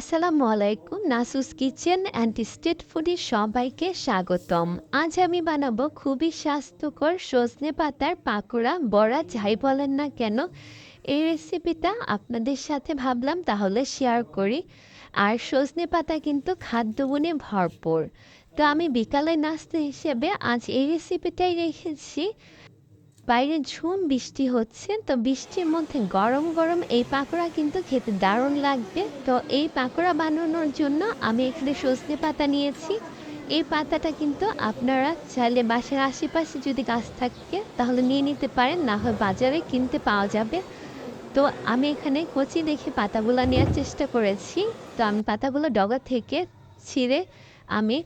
আসসালামু আলাইকুম, নাসুস kitchen and street ফুডে সবাইকে স্বাগতম। আজ আমি বানাবো খুবই স্বাস্থ্যকর সজনে পাতার পাকোড়া। বড়া যাই বলেন না কেন, এই রেসিপিটা আপনাদের সাথে ভাবলাম তাহলে শেয়ার করি। আর সজনে পাতা কিন্তু খাদ্যগুণে ভরপুর। তো আমি বিকালে নাস্তা হিসেবে আজ এই রেসিপিটাই রেখেছি। বাইরে ঝুম বৃষ্টি হচ্ছে, তো বৃষ্টির মধ্যে গরম গরম এই পাকোড়া কিন্তু খেতে দারুণ লাগবে। তো এই পাকোড়া বানানোর জন্য আমি এখানে সজনে পাতা নিয়েছি। এই পাতাটা কিন্তু আপনারা চাইলে বাসার আশেপাশে যদি গাছ থাকে তাহলে নিয়ে নিতে পারেন, না হয় বাজারে কিনতে পাওয়া যাবে। তো আমি এখানে কচি দেখে পাতাগুলো নেওয়ার চেষ্টা করেছি। তো আমি পাতাগুলো ডগা থেকে ছিঁড়ে আমি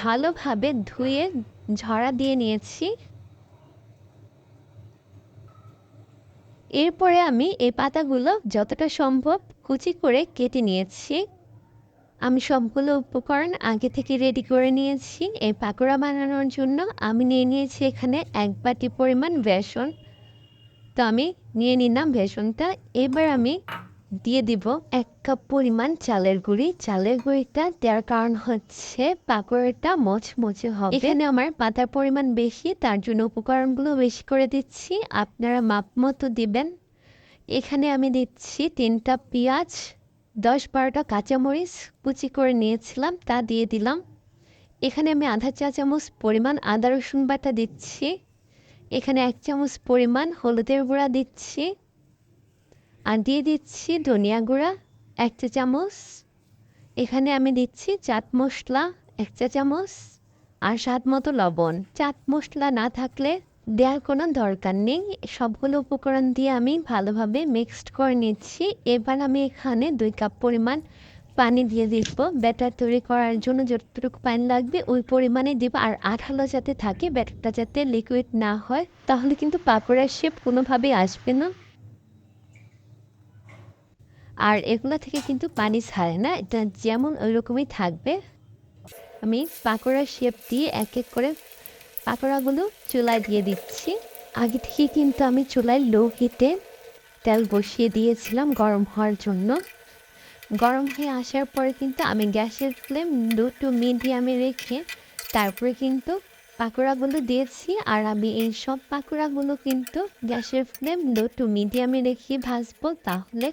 ভালোভাবে ধুয়ে ঝরা দিয়ে নিয়েছি। এরপরে আমি এই পাতাগুলো যতটা সম্ভব কুচি করে কেটে নিয়েছি। আমি সবগুলো উপকরণ আগে থেকে রেডি করে নিয়েছি। এই পাকোড়া বানানোর জন্য আমি নিয়ে নিয়েছি এখানে এক বাটি পরিমাণ বেসন। তো আমি নিয়ে নিলাম বেসনটা। এবার আমি দিয়ে দিব এক কাপ পরিমাণ চালের গুঁড়ি। চালের গুঁড়িটা দেওয়ার কারণ হচ্ছে পাকোড়াটা মচমচে হবে। এখানে আমার পাতার পরিমাণ বেশি, তার জন্য উপকরণগুলো বেশি করে দিচ্ছি। আপনারা মাপ মতো দিবেন। এখানে আমি দিচ্ছি তিনটা পেঁয়াজ, দশ বারোটা কাঁচামরিচ, কুচি করে নিয়েছিলাম, তা দিয়ে দিলাম। এখানে আমি আধা চা চামচ পরিমাণ আদা রসুন বাটা দিচ্ছি। এখানে এক চামচ পরিমাণ হলুদের গুঁড়া দিচ্ছি। আর দিয়ে দিচ্ছি ধনিয়া গুঁড়া, এক চা চামচ। এখানে আমি দিচ্ছি চাট মশলা, এক চা চামচ। আর স্বাদ মতো লবণ। চাট মশলা না থাকলে দেওয়ার কোনো দরকার নেই। সবগুলো উপকরণ দিয়ে আমি ভালোভাবে মিক্সড করে নিচ্ছি। এবার আমি এখানে দুই কাপ পরিমাণ পানি দিয়ে দিব। ব্যাটার তৈরি করার জন্য যতটুকু পানি লাগবে, ওই পরিমাণে দিব। আর আঠালো যাতে থাকে, ব্যাটারটা যাতে লিকুইড না হয়, তাহলে কিন্তু পাকোড়ার শেপ কোনোভাবেই আসবে না। আর এগুলো থেকে কিন্তু পানি ছাড়ে না। এটা যেমন ওই রকমই থাকবে। আমি পাকোড়া শেপ দিয়ে এক এক করে পাকোড়াগুলো চুলায় দিয়ে দিচ্ছি। আগে থেকে কিন্তু আমি চুলায় লো হিটে তেল বসিয়ে দিয়েছিলাম গরম হওয়ার জন্য। গরম হয়ে আসার পরে কিন্তু আমি গ্যাসের ফ্লেম লো টু মিডিয়ামে রেখে তারপরে কিন্তু পাকোড়াগুলো দিয়েছি আর আমি এই সব পাকোড়াগুলো কিন্তু গ্যাসের ফ্লেম লো টু মিডিয়ামে রেখে ভাজবো তাহলে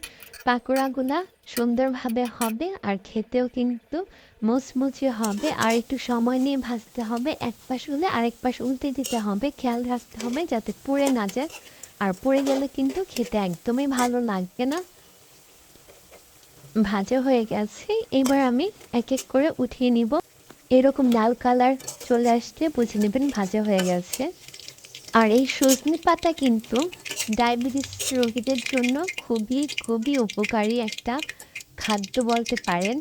পাকোড়াগুলা সুন্দরভাবে হবে আর খেতেও কিন্তু মুচমুচে হবে। আর একটু সময় নিয়ে ভাজতে হবে। এক পাশ হলে আরেক পাশ উল্টে দিতে হবে। খেয়াল রাখতে হবে যাতে পুড়ে না যায়। আর পুড়ে গেলে কিন্তু খেতে একদমই ভালো লাগবে না। ভাজা হয়ে গেছে। এবার আমি এক এক করে উঠিয়ে নিব। এরকম লাল কালার চলে আসলে বুঝে নেবেন, ভাজা হয়ে গেছে। আর এই সজনে পাতা কিন্তু ডায়াবেটিস রোগীদের জন্য খুবই খুবই উপকারী একটা খাদ্য বলতে পারেন।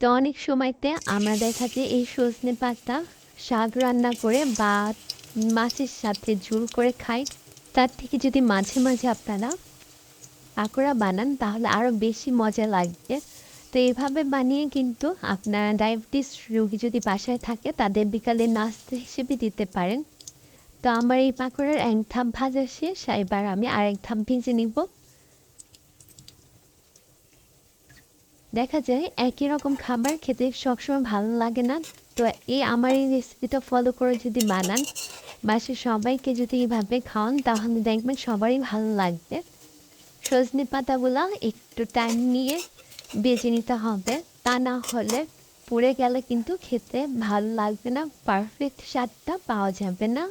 তো অনেক সময়তে আমরা দেখা যায় এই সজনে পাতা শাক রান্না করে বা মাছের সাথে ঝুল করে খাই, তার থেকে যদি মাঝে মাঝে আপনারা পাকোড়া বানান, তাহলে আরও বেশি মজা লাগবে। তো এইভাবে বানিয়ে কিন্তু আপনার ডায়াবেটিস রোগী যদি বাসায় থাকে, তাদের বিকালে নাস্তা হিসেবে দিতে পারেন। তো আমার এই পাকোড়ার এক ধাপ ভাজা শেষ, এবার আমি আরেক ধাপ ভেজে নিব। দেখা যায় একই রকম খাবার খেতে সবসময় ভালো লাগে না। তো এই আমার এই রেসিপিটা ফলো করে যদি বানান বাসে সবাইকে যদি এইভাবে খাওয়ান, তাহলে দেখবেন সবারই ভালো লাগবে। সজনে পাতাগুলো একটু টাইম নিয়ে বেজে নিতে হবে। তা না হলে পুড়ে গেলে কিন্তু খেতে ভালো লাগবে না পারফেক্ট স্বাদটা পাওয়া যাবে না।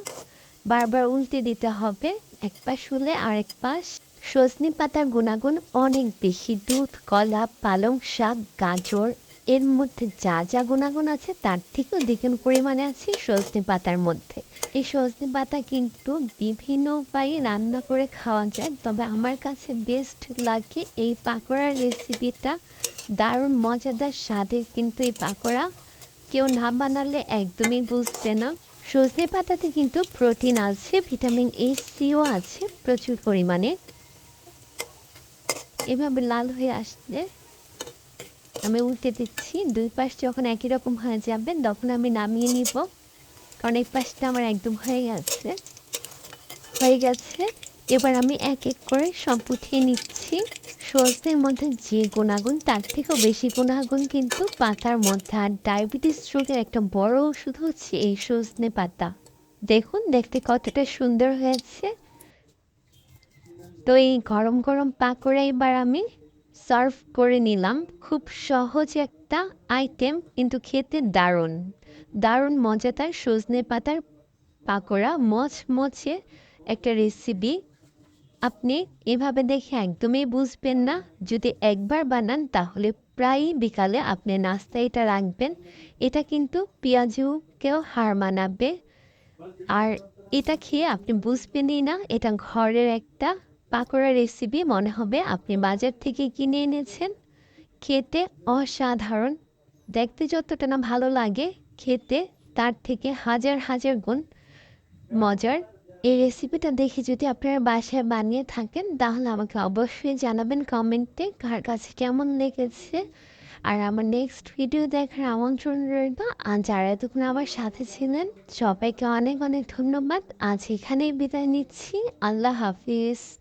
বারবার উল্টে দিতে হবে, এক পাশ হলে আরেক পাশ সজনি পাতার গুণাগুণ অনেক বেশি। দুধ, কলা, পালং শাক, গাজর এর মধ্যে যা যা গুণাগুণ আছে, তার থেকেও দ্বিগুণ পরিমাণে আছে সজনে পাতার মধ্যে। এই সজনে পাতা কিন্তু বিভিন্ন উপায়ে রান্না করে খাওয়া যায়, তবে আমার কাছে বেস্ট লাগে এই পাকোড়ার রেসিপিটা দারুণ মজাদার স্বাদের কিন্তু এই পাকোড়া। কেউ না বানালে একদমই বুঝবে না। সজনে পাতাতে কিন্তু প্রোটিন আছে ভিটামিন এ সিও আছে প্রচুর পরিমাণে। এভাবে লাল হয়ে আসলে আমি উল্টে দিচ্ছি, দুই পাশ যখন একই রকম হয়ে যাবে, তখন আমি নামিয়ে নিব। কারণ এই পাশটা আমার একদম হয়ে গেছে। হয়ে গেছে। এবার আমি এক এক করে সব উঠিয়ে নিচ্ছি। সজনের মধ্যে যে গুণাগুণ, তার থেকেও বেশি গুণাগুণ কিন্তু পাতার মধ্যে। আর ডায়াবেটিস রোগের একটা বড় ওষুধ হচ্ছে এই সজনে পাতা। দেখুন, দেখতে কতটা সুন্দর হয়েছে। তো এই গরম গরম পাকোড়া এবার আমি সার্ভ করে নিলাম। খুব সহজ একটা আইটেম, কিন্তু খেতে দারুণ। দারুণ মজাদার সজনে পাতার পাকোড়া মচমচে একটা রেসিপি আপনি এভাবে দেখে একদমই বুঝবেন না। যদি একবার বানান, তাহলে প্রায়ই বিকালে আপনি নাস্তায় এটা রাখবেন। এটা কিন্তু পেঁয়াজুকেও হার মানাবে। আর এটা খেয়ে আপনি বুঝবেনই না, এটা ঘরের একটা পাকোড়া রেসিপি মনে হবে আপনি বাজার থেকে কিনে এনেছেন। খেতে অসাধারণ। দেখতে যতটা না ভালো লাগে, খেতে তার থেকে হাজার হাজার গুণ মজার। এই রেসিপিটা দেখে যদি আপনারা বাসায় বানিয়ে থাকেন, তাহলে আমাকে অবশ্যই জানাবেন কমেন্টে কার কাছে কেমন লেগেছে। আর আমার নেক্সট ভিডিও দেখার আমন্ত্রণ রইল। আর যারা এতক্ষণ আমার সাথে ছিলেন, সবাইকে অনেক অনেক ধন্যবাদ। আজ এখানেই বিদায় নিচ্ছি। আল্লাহ হাফিজ।